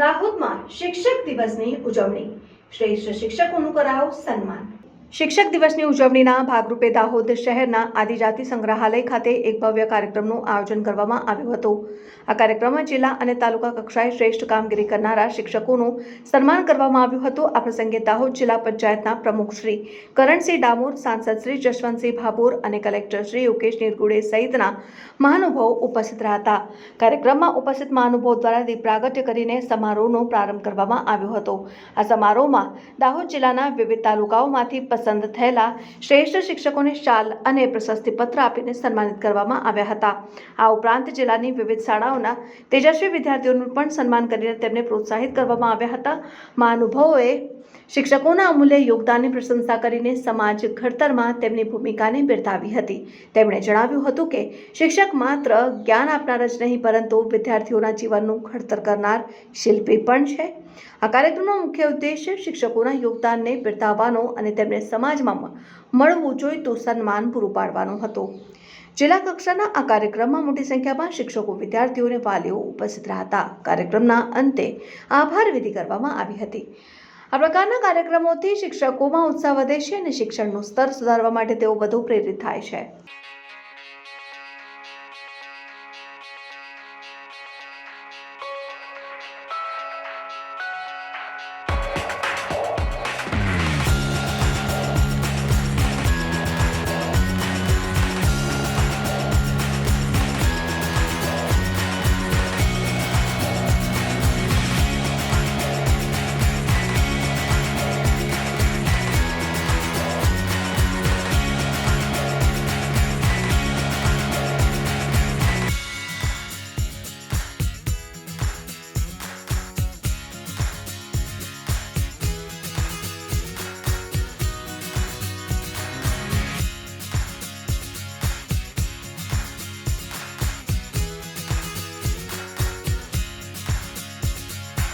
દાહોદમાં શિક્ષક દિવસની ઉજવણી. શ્રેષ્ઠ શિક્ષકોનું કરાયું સન્માન. શિક્ષક દિવસની ઉજવણીના ભાગરૂપે દાહોદ શહેરના આદિજાતિ સંગ્રહાલય ખાતે એક ભવ્ય કાર્યક્રમનું આયોજન કરવામાં આવ્યું હતું. આ કાર્યક્રમમાં જિલ્લા અને તાલુકા કક્ષાએ શ્રેષ્ઠ કામગીરી કરનારા શિક્ષકોનું સન્માન કરવામાં આવ્યું હતું. આ પ્રસંગે દાહોદ જિલ્લા પંચાયતના પ્રમુખ શ્રી કરણસિંહ ડામોર, સાંસદ શ્રી જશવંતસિંહ ભાભોર અને કલેક્ટર શ્રી યોગેશ નિરગુડે સહિતના મહાનુભાવો ઉપસ્થિત રહ્યા હતા. કાર્યક્રમમાં ઉપસ્થિત મહાનુભાવો દ્વારા દીપ પ્રાગટ્ય કરીને સમારોહનો પ્રારંભ કરવામાં આવ્યો હતો. આ સમારોહમાં દાહોદ જિલ્લાના વિવિધ તાલુકાઓમાંથી પસંદ થયેલા શ્રેષ્ઠ શિક્ષકોને શાલ અને પ્રશસ્તિપત્ર આપીને સન્માનિત કરવામાં આવ્યા હતા. આ ઉપરાંત જિલ્લાની વિવિધ શાળાઓના તેજસ્વી વિદ્યાર્થીઓનું પણ સન્માન કરીને તેમને પ્રોત્સાહિત કરવામાં આવ્યા હતા. મહાનુભાવોએ શિક્ષકોના અમૂલ્ય યોગદાનની પ્રશંસા કરીને સમાજ ઘડતરમાં તેમની ભૂમિકાને બિરદાવી હતી. તેમણે જણાવ્યું હતું કે, શિક્ષક માત્ર જ્ઞાન આપનાર જ નહીં, પરંતુ વિદ્યાર્થીઓના જીવનનું ઘડતર કરનાર શિલ્પી પણ છે. આ કાર્યક્રમનો મુખ્ય ઉદ્દેશ શિક્ષકોના યોગદાનને બિરદાવવાનો અને તેમને સમાજમાં મળવું જોઈતું સન્માન પૂરું પાડવાનો હતો. જિલ્લા કક્ષાના આ કાર્યક્રમમાં મોટી સંખ્યામાં શિક્ષકો વિદ્યાર્થીઓ અને વાલીઓ ઉપસ્થિત રહ્યા હતા. કાર્યક્રમના અંતે આભાર વિધિ કરવામાં આવી હતી. આ પ્રકારના કાર્યક્રમોથી શિક્ષકોમાં ઉત્સાહ વધે છે અને શિક્ષણનું સ્તર સુધારવા માટે તેઓ વધુ પ્રેરિત થાય છે.